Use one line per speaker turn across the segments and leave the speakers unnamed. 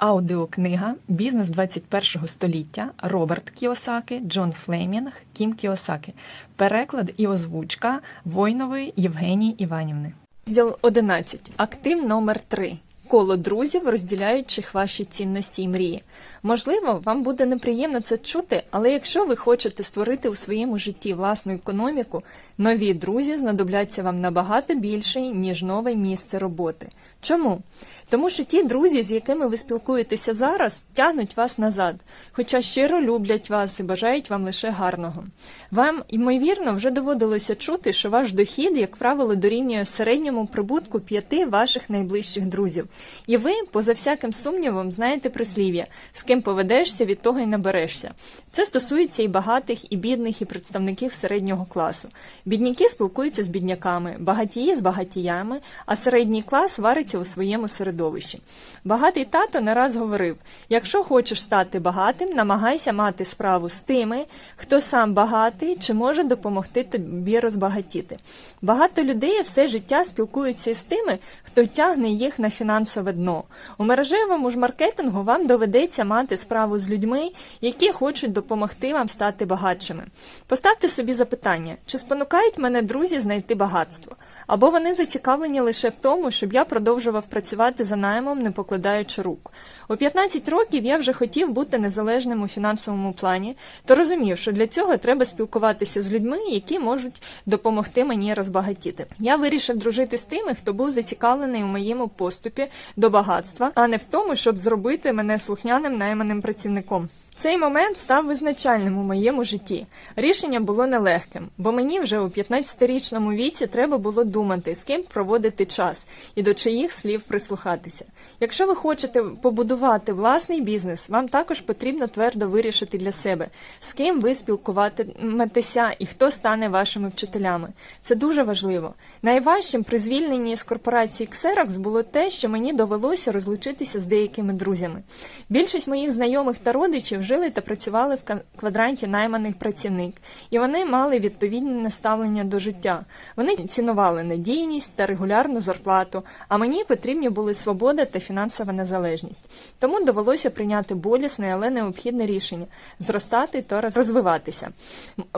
Аудіокнига Бізнес 21 століття Роберт Кіосаки, Джон Флемінг, Кім Кіосаки. Переклад і озвучка Войнової Євгенії Іванівни. Розділ 11. Актив номер 3. Коло друзів, розділяючих ваші цінності і мрії. Можливо, вам буде неприємно це чути, але якщо ви хочете створити у своєму житті власну економіку, нові друзі знадобляться вам набагато більше, ніж нове місце роботи. Чому? Тому що ті друзі, з якими ви спілкуєтеся зараз, тягнуть вас назад, хоча щиро люблять вас і бажають вам лише гарного. Вам, ймовірно, вже доводилося чути, що ваш дохід, як правило, дорівнює середньому прибутку п'яти ваших найближчих друзів. І ви, поза всяким сумнівом, знаєте прислів'я, з ким поведешся, від того й наберешся. Це стосується і багатих, і бідних, і представників середнього класу. Бідняки спілкуються з бідняками, багатії з багатіями, а середній клас вариться у своєму середовищі. Багатий тато не раз говорив: якщо хочеш стати багатим, намагайся мати справу з тими, хто сам багатий чи може допомогти тобі розбагатіти. Багато людей все життя спілкуються з тими, хто тягне їх на фінансове дно. У мережевому ж маркетингу вам доведеться мати справу з людьми, які хочуть допомогти вам стати багатшими. Поставте собі запитання, чи спонукають мене друзі знайти багатство, або вони зацікавлені лише в тому, щоб я продовжував працювати за наймом, не покладаючи рук. У 15 років я вже хотів бути незалежним у фінансовому плані, то розумів, що для цього треба спілкуватися з людьми, які можуть допомогти мені розбагатіти. Я вирішив дружити з тими, хто був зацікавлений у моєму поступі до багатства, а не в тому, щоб зробити мене слухняним найманим працівником. Цей момент став визначальним у моєму житті. Рішення було нелегким, бо мені вже у 15-річному віці треба було думати, з ким проводити час і до чиїх слів прислухатися. Якщо ви хочете побудувати власний бізнес, вам також потрібно твердо вирішити для себе, з ким ви спілкуватиметеся і хто стане вашими вчителями. Це дуже важливо. Найважчим при звільненні з корпорації Xerox було те, що мені довелося розлучитися з деякими друзями. Більшість моїх знайомих та родичів жили та працювали в квадранті найманих працівник, і вони мали відповідне ставлення до життя. Вони цінували надійність та регулярну зарплату, а мені потрібні були свобода та фінансова незалежність. Тому довелося прийняти болісне, але необхідне рішення зростати та розвиватися.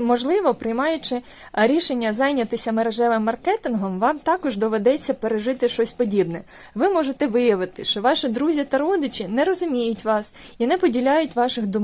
Можливо, приймаючи рішення зайнятися мережевим маркетингом, вам також доведеться пережити щось подібне. Ви можете виявити, що ваші друзі та родичі не розуміють вас і не поділяють ваших думок,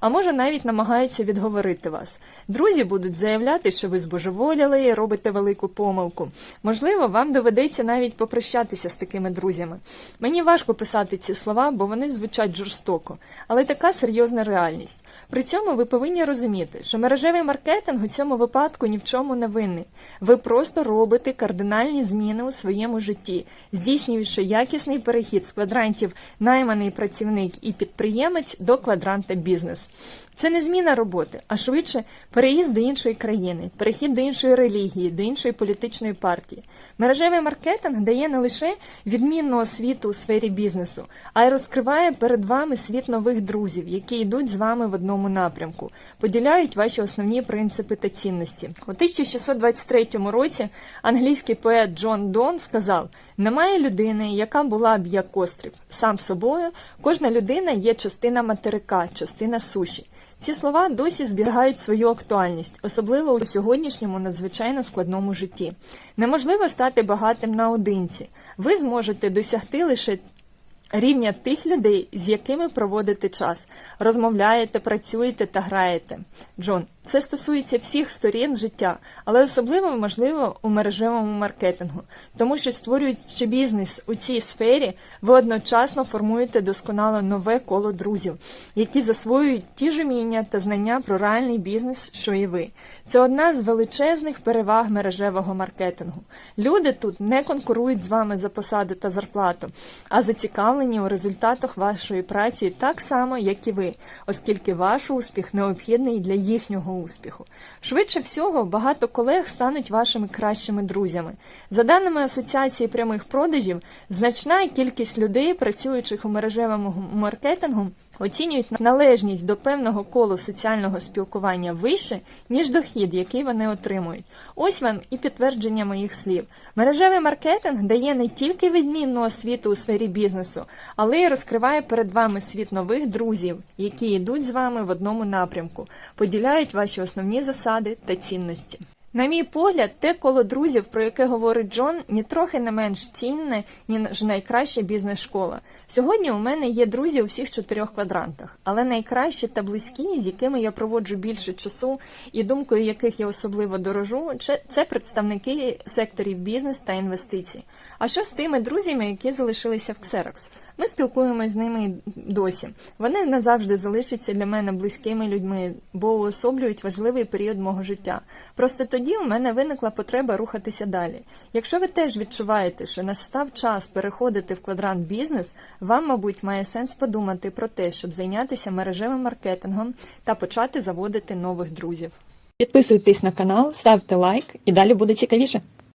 а може навіть намагаються відговорити вас. Друзі будуть заявляти, що ви збожеволіли і робите велику помилку. Можливо, вам доведеться навіть попрощатися з такими друзями. Мені важко писати ці слова, бо вони звучать жорстоко, але така серйозна реальність. При цьому ви повинні розуміти, що мережевий маркетинг у цьому випадку ні в чому не винний. Ви просто робите кардинальні зміни у своєму житті, здійснюючи якісний перехід з квадрантів найманий працівник і підприємець до квадранта бізнес. Це не зміна роботи, а швидше переїзд до іншої країни, перехід до іншої релігії, до іншої політичної партії. Мережевий маркетинг дає не лише відмінну освіту у сфері бізнесу, а й розкриває перед вами світ нових друзів, які йдуть з вами в одному напрямку, поділяють ваші основні принципи та цінності. У 1623 році англійський поет Джон Дон сказав: немає людини, яка була б як острів. Сам собою кожна людина є частина материка, частина суші. Ці слова досі зберігають свою актуальність, особливо у сьогоднішньому надзвичайно складному житті. Неможливо стати багатим наодинці. Ви зможете досягти лише рівня тих людей, з якими проводите час, розмовляєте, працюєте та граєте. Джон, це стосується всіх сторін життя, але особливо можливо у мережевому маркетингу, тому що створюючи бізнес у цій сфері, ви одночасно формуєте досконало нове коло друзів, які засвоюють ті ж уміння та знання про реальний бізнес, що і ви. Це одна з величезних переваг мережевого маркетингу. Люди тут не конкурують з вами за посаду та зарплату, а зацікавлені у результатах вашої праці так само, як і ви, оскільки ваш успіх необхідний для їхнього успіху. Швидше всього, багато колег стануть вашими кращими друзями. За даними Асоціації прямих продажів, значна кількість людей, працюючих у мережевому маркетингу, оцінюють належність до певного колу соціального спілкування вище, ніж дохід, який вони отримують. Ось вам і підтвердження моїх слів. Мережевий маркетинг дає не тільки відмінну освіту у сфері бізнесу, але й розкриває перед вами світ нових друзів, які йдуть з вами в одному напрямку, поділяють ваші основні засади та цінності. На мій погляд, те коло друзів, про яке говорить Джон, нітрохи не менш цінне, ніж найкраща бізнес-школа. Сьогодні у мене є друзі у всіх чотирьох квадрантах, але найкращі та близькі, з якими я проводжу більше часу і думкою яких я особливо дорожу, це- представники секторів бізнес та інвестицій. А що з тими друзями, які залишилися в Xerox? Ми спілкуємось з ними досі. Вони назавжди залишаться для мене близькими людьми, бо уособлюють важливий період мого життя. Просто тоді у мене виникла потреба рухатися далі. Якщо ви теж відчуваєте, що настав час переходити в квадрант бізнес, вам, мабуть, має сенс подумати про те, щоб зайнятися мережевим маркетингом та почати заводити нових друзів. Підписуйтесь на канал, ставте лайк і далі буде цікавіше.